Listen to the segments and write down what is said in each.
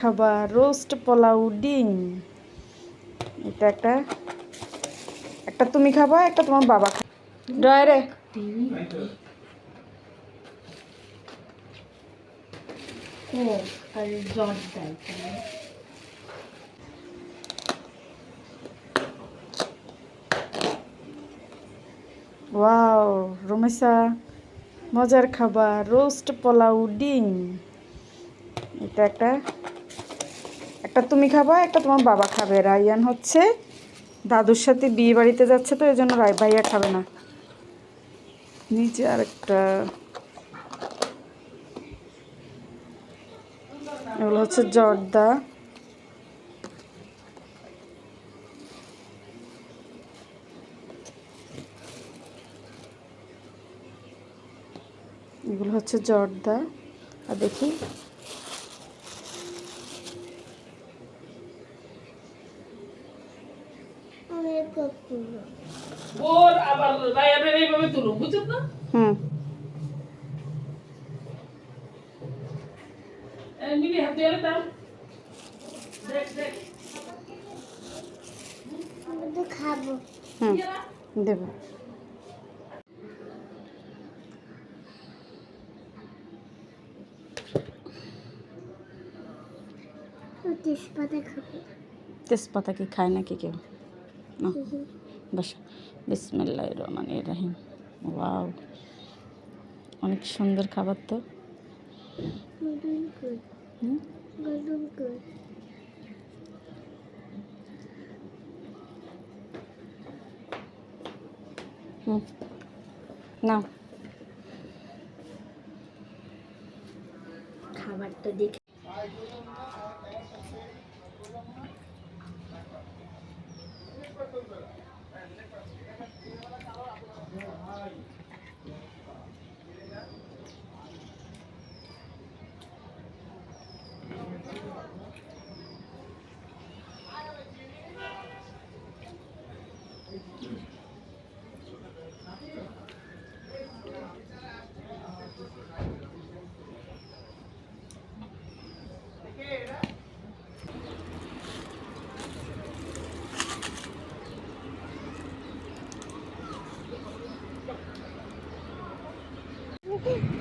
খাবার রোস্ট পোলাও ডিম। এটা একটা একটা তুমি খাবা একটা তোমার বাবা খাবা। ডয়ারে ওয়াও রমেশা মজার খাবার রোস্ট পোলাও ডিম। এটা একটা একটা তুমি খাবা, একটা তোমার বাবা খাবে। রায়ান হচ্ছে দাদুর সাথে বিয়ে বাড়িতে যাচ্ছে তো এই জন্য রায় ভাইয়া খাবে না। নিচে আর একটা এগুলো হচ্ছে জর্দা। এগুলো হচ্ছে জর্দা। আর দেখি। ওর আবার রায়ানের এইভাবে তুলো বুঝছেন না? হুম। এই হাত দিয়ে দেখ দেখ। খাব হুম দেবো। তেজপাতা খাব। তেজপাতা কি খায় নাকি কেউ? না? বাস বিসমিল্লাহ রহমান রাহিম। ওয়াও অনেক সুন্দর খাবার তো। না খাবারটা দেখে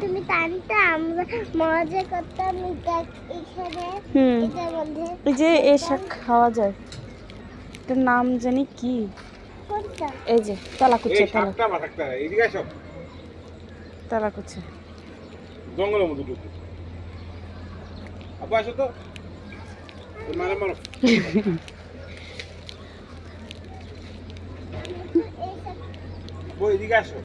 তুমি টানটা আমরা মজা করতাম এটা এখানে হুম। এটার মধ্যে। এই যে এ শাক খাওয়া যায়। এটার নাম জানি কি? কোনটা? এই যে তালা জঙ্গলের মধ্যে ঢুকো। আসো তো। মারো মারো। এদিকে আসো।